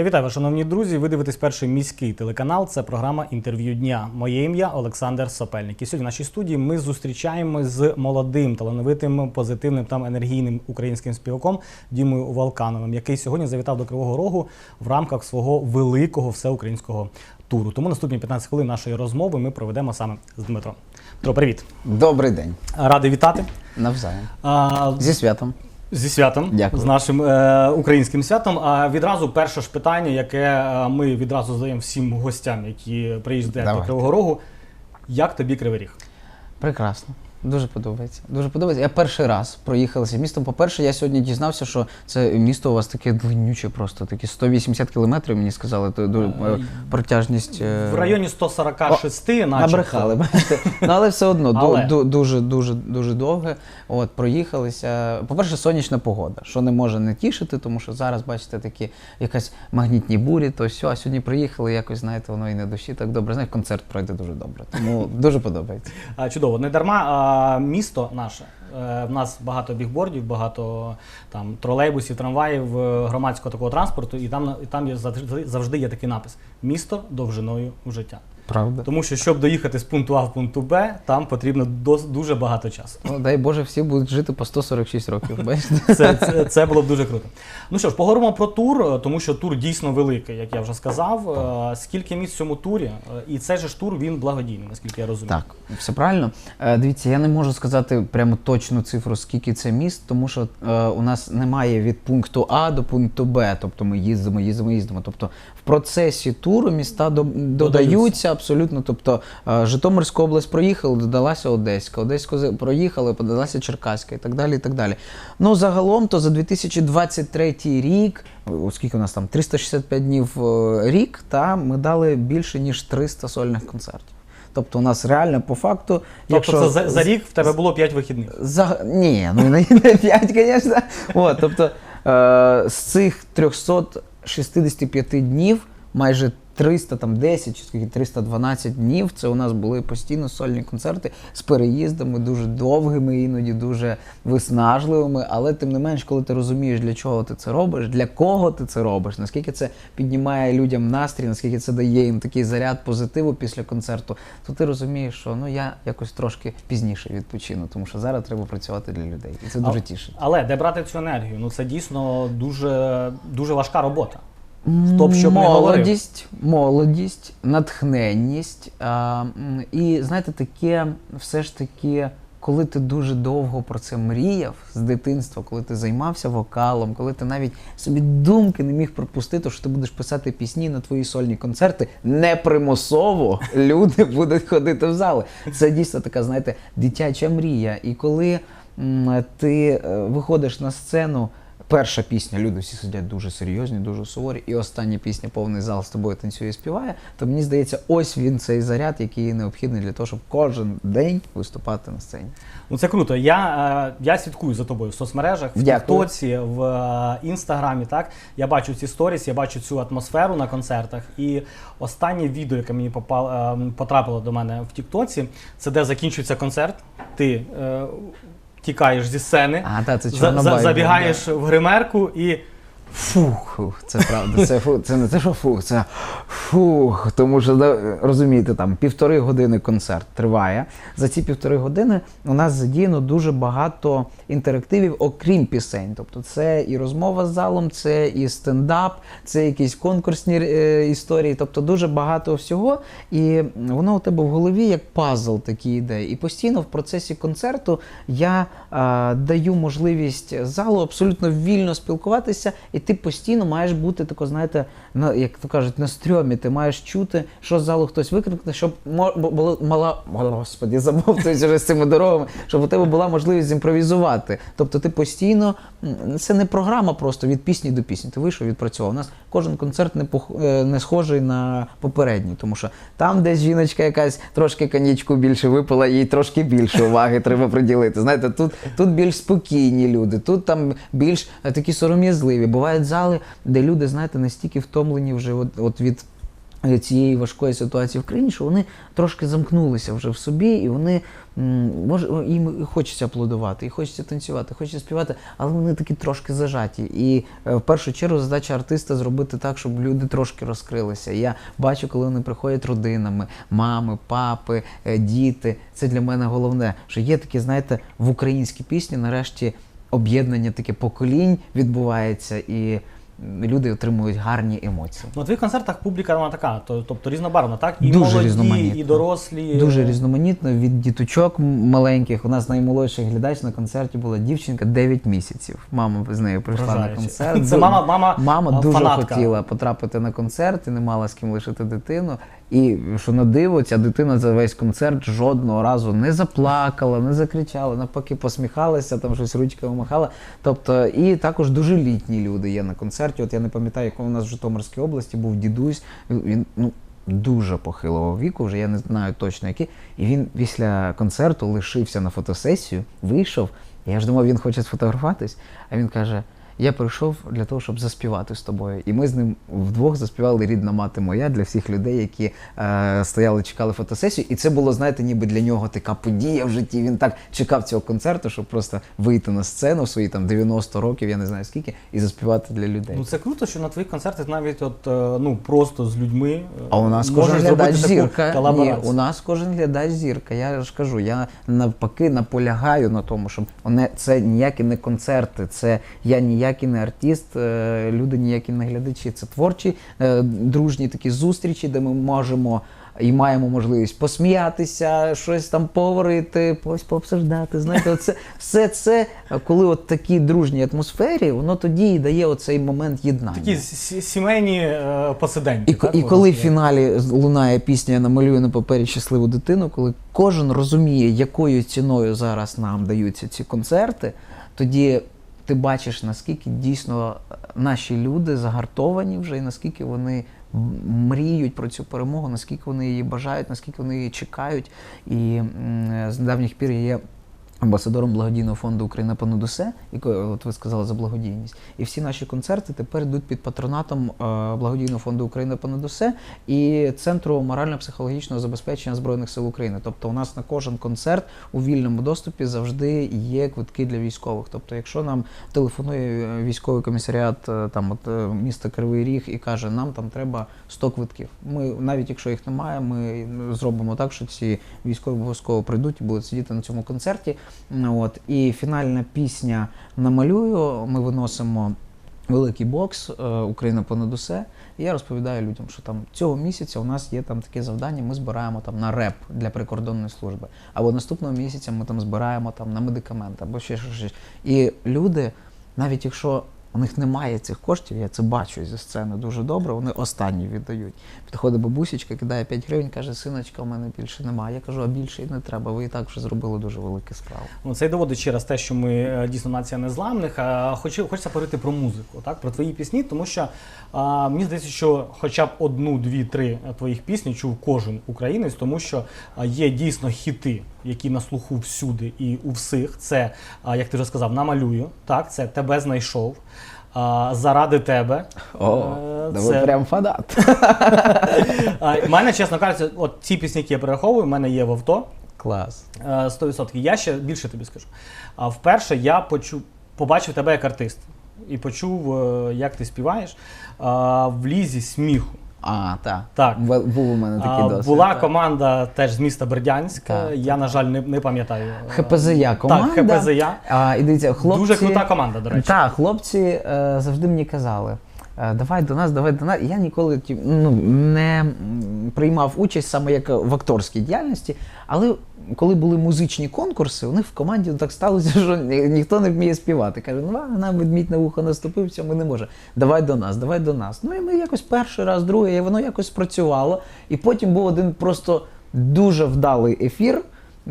Я вітаю вас, шановні друзі. Ви дивитесь перший міський телеканал. Це програма інтерв'ю дня. Моє ім'я Олександр Сапельник. І сьогодні в нашій студії ми зустрічаємось з молодим, талановитим, позитивним та енергійним українським співаком Дімою Валкановим, який сьогодні завітав до Кривого Рогу в рамках свого великого всеукраїнського туру. Тому наступні 15 хвилин нашої розмови ми проведемо саме з Дмитром. Дмитро, привіт! Добрий день. Радий вітати. Навзаєм. А, Зі святом. Зі святом, Дякую. з нашим е, українським святом. А відразу перше ж питання, яке е, ми відразу задаємо всім гостям, які приїжджають до Кривого Рогу. Як тобі Кривий Ріг? Прекрасно. Дуже подобається. Дуже подобається. Я перший раз проїхалася містом. По-перше, я сьогодні дізнався, що це місто у вас таке длиннюче, просто такі 180 кілометрів, мені сказали, то ду- е, протяжність. е, В районі 146, начебто. Набрехали, бачите. Ну, але все одно Але. ду- дуже дуже дуже довге. От проїхалися. По-перше, сонячна погода, що не може не тішити, тому що зараз, бачите, такі якась магнітні бурі, то все. А сьогодні приїхали, якось знаєте, воно і на душі так добре. Знаєш, концерт пройде дуже добре. Тому дуже подобається. Чудово, не дарма місто наше. е, В нас багато бігбордів, багато там тролейбусів, трамваїв, е, громадського такого транспорту, і там і там є завжди, є такий напис: місто довжиною життя. Правда. Тому що щоб доїхати з пункту А в пункту Б, там потрібно дос- дуже багато часу. Ну, дай Боже, всі будуть жити по 146 років. Бачите? Це, це, це було б дуже круто. Ну що ж, поговоримо про тур, тому що тур дійсно великий, як я вже сказав. Е, Скільки місць в цьому турі? Е, І цей же ж тур він благодійний, наскільки я розумію. Так, все правильно. Е, Дивіться, я не можу сказати прямо точну цифру, скільки це міст, тому що е, у нас немає від пункту А до пункту Б. Тобто ми їздимо, їздимо, їздимо. Тобто в процесі туру міста до- додаються абсолютно. Тобто е, Житомирську область проїхали, додалася Одеська, Одеську з- проїхали, додалася Черкаська і так далі. і так далі. Ну загалом то за 2023 рік, оскільки у нас там 365 днів е, рік, та ми дали більше ніж 300 сольних концертів. Тобто у нас реально по факту, Тобто це за, за рік в тебе було 5 вихідних. за ні, ну не, не 5, звісно. От, тобто е, з цих 365 днів майже 310 чи скільки 312 днів це у нас були постійно сольні концерти з переїздами, дуже довгими, іноді дуже виснажливими. Але тим не менш, коли ти розумієш, для чого ти це робиш, для кого ти це робиш, наскільки це піднімає людям настрій, наскільки це дає їм такий заряд позитиву після концерту, то ти розумієш, що ну я якось трошки пізніше відпочину, тому що зараз треба працювати для людей. І це дуже тішить. Але де брати цю енергію? Ну це дійсно дуже, дуже важка робота. Хто б що не говорив. молодість, молодість, натхненність. А, і знаєте, таке все ж таки, коли ти дуже довго про це мріяв з дитинства, коли ти займався вокалом, коли ти навіть собі думки не міг пропустити, що ти будеш писати пісні на твої сольні концерти, непримусово люди будуть ходити в зали. Це дійсно така, знаєте, дитяча мрія. І коли ти е, виходиш на сцену. Перша пісня, люди всі сидять дуже серйозні, дуже суворі, і остання пісня повний зал з тобою танцює і співає. То мені здається, ось він цей заряд, який необхідний для того, щоб кожен день виступати на сцені. Ну це круто. Я, е, я слідкую за тобою в соцмережах, в Тіктоці, в е, інстаграмі. Так я бачу ці сторіс, я бачу цю атмосферу на концертах. І останнє відео, яке мені попало, е, потрапило до мене в Тіктоці, це де закінчується концерт. Ти е, тікаєш зі сцени, А, та, це за- за- забігаєш в гримерку і. Фух, це правда. Це фу, це не те, що фух, це фух. Тому що розумієте, там півтори години концерт триває. За ці півтори години у нас задіяно дуже багато інтерактивів, окрім пісень. Тобто, це і розмова з залом, це і стендап, це якісь конкурсні е, історії. Тобто дуже багато всього. І воно у тебе в голові як пазл такий іде. І постійно в процесі концерту я е, даю можливість залу абсолютно вільно спілкуватися, і ти постійно маєш бути тако, знаєте, на як то кажуть, на стрьомі. Ти маєш чути, що з залу хтось викрикне, щоб було мала господі, вже з цими дорогами, щоб у тебе була можливість зімпровізувати. Тобто ти постійно це не програма просто від пісні до пісні. Ти вийшов, відпрацював. У нас кожен концерт не пох- е, не схожий на попередній, тому що там десь жіночка якась трошки коньячку більше випила, їй трошки більше уваги треба приділити. Знаєте, тут, тут більш спокійні люди, тут там більш е, такі сором'язливі. Бувають зали, де люди, знаєте, настільки втомлені вже от, от від цієї важкої ситуації в країні, що вони трошки замкнулися вже в собі, і вони може їм хочеться аплодувати, і хочеться танцювати, хочеться співати, але вони такі трошки зажаті. І е, в першу чергу задача артиста зробити так, щоб люди трошки розкрилися. Я бачу, коли вони приходять родинами, мами, папи, е, діти. Це для мене головне, що є такі, знаєте, в українській пісні нарешті об'єднання таке поколінь відбувається і. Люди отримують гарні емоції. Ну, на твоїх концертах публіка вона така, тобто різнобарвна, так? І Дуже молоді, і дорослі. Дуже різноманітно від діточок маленьких. У нас наймолодший глядач на концерті була дівчинка 9 місяців. Мама з нею прийшла на концерт. Це мама- мама, мама дуже фанатка. хотіла потрапити на концерт і не мала з ким лишити дитину. І що на диво, ця дитина за весь концерт жодного разу не заплакала, не закричала, навпаки, посміхалася, там щось ручками махала. Тобто, і також дуже літні люди є на концерті. От я не пам'ятаю, як у нас в Житомирській області був дідусь. Він ну дуже похилого віку, вже я не знаю точно який. І він після концерту лишився на фотосесію, вийшов. Я ж думав, він хоче сфотографуватись, а він каже: Я прийшов для того, щоб заспівати з тобою. І ми з ним вдвох заспівали рідна мати моя для всіх людей, які е, стояли, чекали фотосесію. І це було, знаєте, ніби для нього така подія в житті. Він так чекав цього концерту, щоб просто вийти на сцену в свої там 90 років, я не знаю скільки, і заспівати для людей. Ну це круто, що на твоїх концертах навіть от е, ну просто з людьми. е, А у нас кожен глядач зірка. Ні, у нас кожен глядач зірка. Я ж кажу, я навпаки наполягаю на тому, щоб не, це ніякі не концерти, це я ніякий не артист, е, люди ніякі не глядачі. Це творчі, е, дружні такі зустрічі, де ми можемо. І маємо можливість посміятися, щось там поговорити, ось пообсуждати. Знаєте, оце все це, коли от такі дружні атмосфері, воно тоді і дає оцей момент єднання. Такі сімейні е, посиденьки. І, так, і коли в фіналі лунає пісня Я намалюю на папері щасливу дитину, коли кожен розуміє, якою ціною зараз нам даються ці концерти, тоді ти бачиш, наскільки дійсно наші люди загартовані вже, і наскільки вони мріють про цю перемогу, наскільки вони її бажають, наскільки вони її чекають. І з недавніх пір є амбасадором благодійного фонду Україна понад усе, якої от ви сказали за благодійність. І всі наші концерти тепер йдуть під патронатом е, благодійного фонду Україна понад усе і центру морально-психологічного забезпечення збройних сил України. Тобто, у нас на кожен концерт у вільному доступі завжди є квитки для військових. Тобто, якщо нам телефонує е, військовий комісаріат е, там от міста Кривий Ріг і каже, нам там треба 100 квитків. Ми навіть якщо їх немає, ми зробимо так, що ці військові обов'язково прийдуть і будуть сидіти на цьому концерті. От і фінальна пісня намалюю. Ми виносимо великий бокс е, Україна понад усе. І я розповідаю людям, що там цього місяця у нас є там таке завдання. Ми збираємо там на реп для прикордонної служби. Або наступного місяця ми там збираємо там на медикаменти, або ще щось. І люди, навіть якщо у них немає цих коштів, я це бачу зі сцени дуже добре. Вони останні віддають. Підходить бабусечка, кидає 5 гривень, каже: синочка, у мене більше немає. Я кажу, а більше і не треба. Ви і так вже зробили дуже велику справу. Ну, це й доводить ще раз те, що ми е, дійсно нація незламних. А хочу, хочеться поговорити про музику, так, про твої пісні, тому що а, мені здається, що хоча б одну, дві, три твоїх пісні чув кожен українець, тому що є дійсно хіти, які на слуху всюди і у всіх. Це, як ти вже сказав, намалюю, так, це тебе знайшов. Заради тебе. О, Е, да ви прям фанат. У мене, чесно кажучи, от ці пісні, які я перераховую, в мене є в авто. Клас. Е, 100%. Я ще більше тобі скажу. А вперше я почув, побачив тебе як артист і почув, е, як ти співаєш в лізі сміху. А, так. Так. Бу- Був у мене такий досвід. була так. команда теж з міста Бердянська. Так, я, на жаль, не, не пам'ятаю. е, ХПЗЯ команда. Так, ХПЗЯ. А, і дивіться, хлопці... Дуже крута команда, до речі. Так, хлопці е, завжди мені казали. Е, Давай до нас, давай до нас. Я ніколи ну, не приймав участь саме як в акторській діяльності, але коли були музичні конкурси, у них в команді так сталося, що ні- ніхто не вміє співати. Каже, ну нам ведмідь на вухо наступив, цьому не може. Давай до нас, давай до нас. Ну і ми якось перший раз, другий, воно якось спрацювало. І потім був один просто дуже вдалий ефір.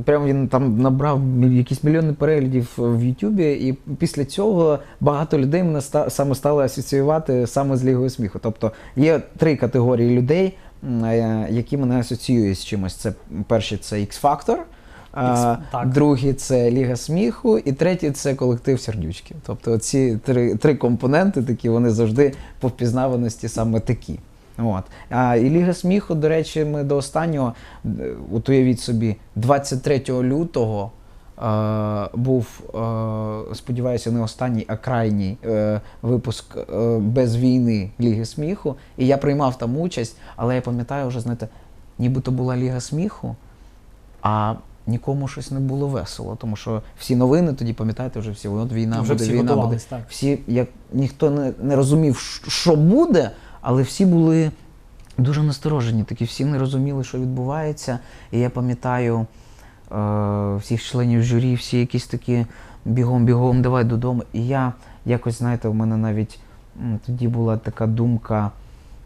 Прям він там набрав якісь мільйони переглядів в Ютубі, і після цього багато людей мене ста- саме стали асоціювати саме з Лігою сміху. Тобто є три категорії людей, е, які мене асоціюють з чимось. Це перші це X-Factor, а, другий це Ліга сміху, і третій це колектив сердючки. Тобто ці три, три компоненти такі, вони завжди по впізнаваності саме такі. От. А, і Ліга сміху, до речі, ми до останнього, е, от уявіть собі, 23 лютого е, був, е, сподіваюся, не останній, а крайній е, випуск е, без війни Ліги сміху. І я приймав там участь, але я пам'ятаю вже, знаєте, нібито була Ліга сміху, а нікому щось не було весело. Тому що всі новини тоді, пам'ятаєте, вже всі, от війна Вже буде, всі війна буде. так. Всі, як ніхто не, не розумів, що буде, але всі були дуже насторожені, такі всі не розуміли, що відбувається. І я пам'ятаю е, всіх членів журі, всі якісь такі бігом-бігом, давай додому. І я якось, знаєте, у мене навіть тоді була така думка.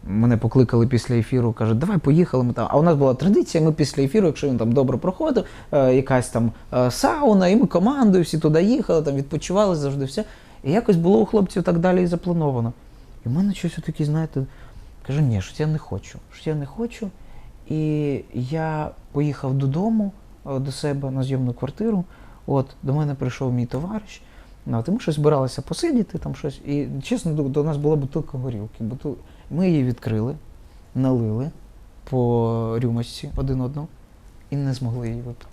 Мене покликали після ефіру, кажуть, давай поїхали. Ми там. А у нас була традиція, ми після ефіру, якщо він там добре проходив, е, якась там е, сауна, і ми командою всі туди їхали, там відпочивали завжди все. І якось було у хлопців так далі і заплановано. І в мене щось таке, знаєте, кажу, ні, щось я не хочу. Щось я не хочу. І я поїхав додому е, до себе на зйомну квартиру. От, до мене прийшов мій товариш. Ну, от, і ми щось збиралися посидіти, там щось. І чесно, до, до нас була бутилка горілки. Бутил... Ми її відкрили, налили по рюмочці один одну і не змогли її випити.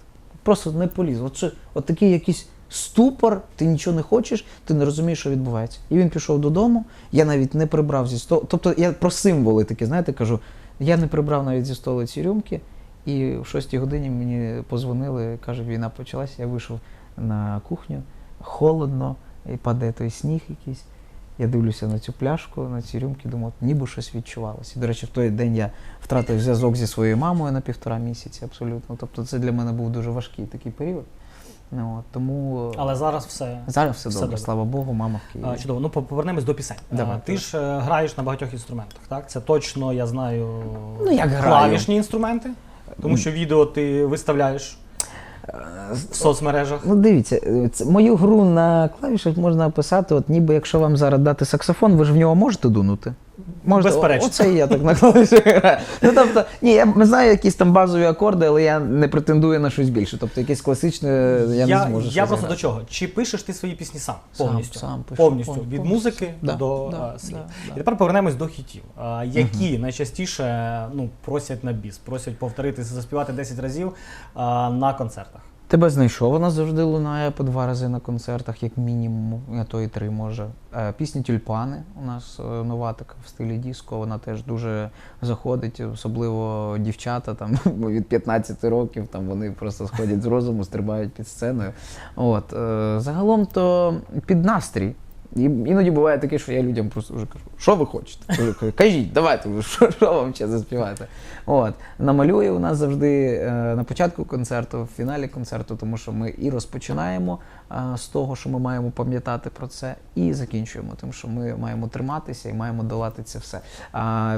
Просто не поліз. От, це- от такий якийсь ступор, ти нічого не хочеш, ти не розумієш, що відбувається. І він пішов додому, я навіть не прибрав зі столу. Тобто я про символи такі, знаєте, кажу, я не прибрав навіть зі столу ці рюмки, і в 6 годині мені позвонили, каже, війна почалася, я вийшов на кухню, холодно, і падає той сніг якийсь. Я дивлюся на цю пляшку, на ці рюмки, думаю, ніби щось відчувалося. До речі, в той день я втратив зв'язок зі своєю мамою на півтора місяці, абсолютно. Тобто це для мене був дуже важкий такий період. Ну, тому Але зараз все. зараз все, все добре, добре. слава Богу, мама в Києві. Чудово, ну повернемось до пісень. Давай, Ти давай. ж е, граєш на багатьох інструментах, так? Це точно, я знаю, Ну, як граю. клавішні інструменти, тому що відео ти виставляєш в соцмережах. Ну, дивіться, е, мою гру на клавішах можна описати, от ніби якщо вам зараз дати саксофон, ви ж в нього можете дунути? Безперечно. О- Оце і я так на граю. Ну, тобто, ні, я знаю якісь там базові акорди, але я не претендую на щось більше. Тобто якесь класичне я, я, не зможу. я просто до чого? Чи пишеш ти свої пісні сам Сам, повністю? сам пишу, повністю пов- від повністю. музики Да, до да, слів. да, да. І тепер повернемось до хітів. А, які найчастіше ну, просять на біс, просять повторити, заспівати 10 разів а, на концертах. Тебе знайшов, вона завжди лунає по два рази на концертах, як мінімум, а то і три може. Е, Пісня Тюльпани у нас е, нова така в стилі диско, вона теж дуже заходить, особливо дівчата там від 15 років, там вони просто сходять з розуму, стрибають під сценою. От, е, загалом то під настрій. І іноді буває таке, що я людям просто вже кажу, що ви хочете? Кажіть, давайте, що, що вам ще заспівати. От. Намалює у нас завжди е, на початку концерту, в фіналі концерту, тому що ми і розпочинаємо з того, що ми маємо пам'ятати про це, і закінчуємо тим, що ми маємо триматися і маємо долати це все.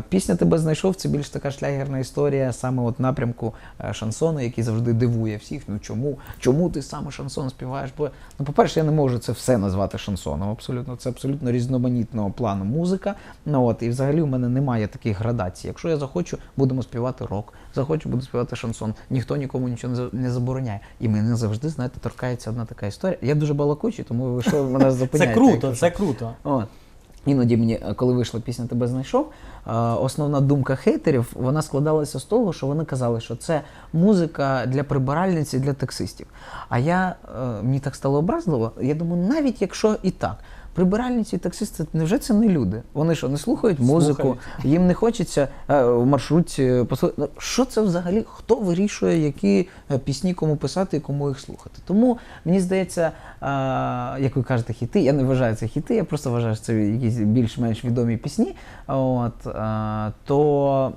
Пісня тебе знайшов це більш така шлягерна історія, саме от напрямку е, шансону, який завжди дивує всіх. Ну чому? Чому ти саме шансон співаєш? Бо ну, по-перше, я не можу це все назвати шансоном. Абсолютно, це абсолютно різноманітного плану музика. Ну от і взагалі у мене немає таких градацій. Якщо я захочу, будемо співати рок, захочу, буду співати шансон. Ніхто нікому нічого не забороняє. І мене завжди, знаєте, торкається одна така історія. Я дуже балакучий, тому ви що мене Це круто, це круто. От. Іноді мені, е, коли вийшла пісня Тебе знайшов, е, основна думка хейтерів вона складалася з того, що вони казали, що це музика для прибиральниць і для таксистів. А я е, мені так стало образливо. Я думаю, навіть якщо і так. Прибиральниці і таксисти, невже це не люди? Вони що, не слухають музику, Слухають. їм не хочеться е, в маршрутці послухати. Ну, Що це взагалі? Хто вирішує, які е, пісні кому писати і кому їх слухати? Тому мені здається, е, як ви кажете, хіти, я не вважаю це хіти, я просто вважаю, що це якісь більш-менш відомі пісні. От, е, то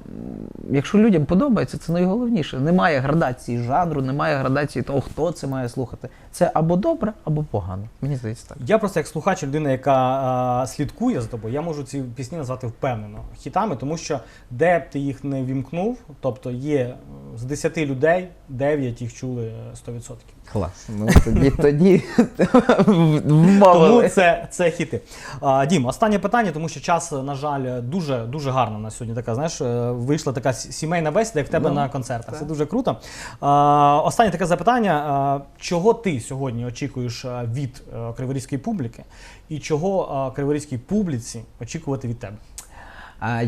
якщо людям подобається, це найголовніше. Немає градації жанру, немає градації того, хто це має слухати. Це або добре, або погано. Мені здається так. Я просто як слухач, людина, яка е, слідкує за тобою, я можу ці пісні назвати впевнено хітами, тому що де б ти їх не вімкнув, тобто є з 10 людей 9 їх чули е, 100%. Клас. Ну тоді тоді Тому це, це хіти. А, Дім, останнє питання, тому що час, на жаль, дуже дуже гарно на сьогодні. Така знаєш, е, вийшла така сімейна бесіда, як в тебе Ну, на концертах. Це так. дуже круто. А, останнє таке запитання: а, чого ти сьогодні очікуєш від е, криворізької публіки, і чого а, криворізькій публіці очікувати від тебе?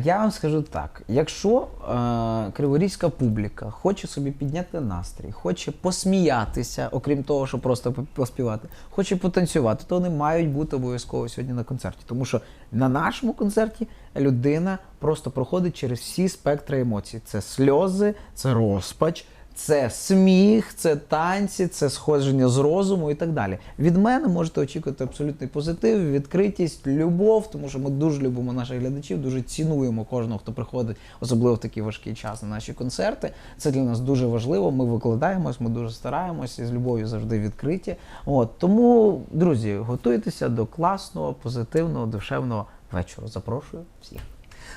Я вам скажу так: якщо е, криворізька публіка хоче собі підняти настрій, хоче посміятися, окрім того, що просто по- поспівати, хоче потанцювати, то вони мають бути обов'язково сьогодні на концерті. Тому що на нашому концерті людина просто проходить через всі спектри емоцій: це сльози, це розпач. Це сміх, це танці, це сходження з розуму і так далі. Від мене можете очікувати абсолютний позитив, відкритість, любов, тому що ми дуже любимо наших глядачів, дуже цінуємо кожного, хто приходить, особливо в такий важкий час на наші концерти. Це для нас дуже важливо. Ми викладаємось, ми дуже стараємося і з любов'ю завжди відкриті. От тому, друзі, готуйтеся до класного, позитивного, душевного вечора. Запрошую всіх.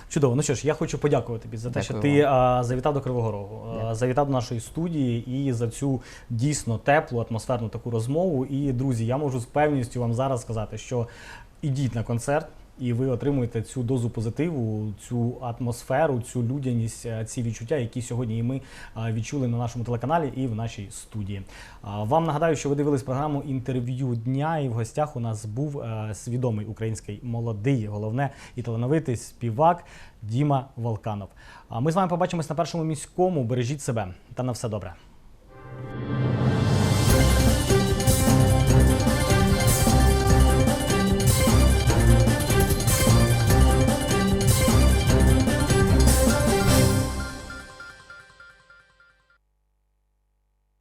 Чудово. Ну що ж, я хочу подякувати тобі за те, що ти а, завітав до Кривого Рогу, а, завітав до нашої студії і за цю дійсно теплу, атмосферну таку розмову. І друзі, я можу з певністю вам зараз сказати, що ідіть на концерт. І ви отримуєте цю дозу позитиву, цю атмосферу, цю людяність, е, ці відчуття, які сьогодні і ми відчули на нашому телеканалі і в нашій студії. Вам нагадаю, що ви дивились програму інтерв'ю дня, і в гостях у нас був е, свідомий український молодий, головне і талановитий співак Діма Волканов. Ми з вами побачимось на першому міському. Бережіть себе та на все добре.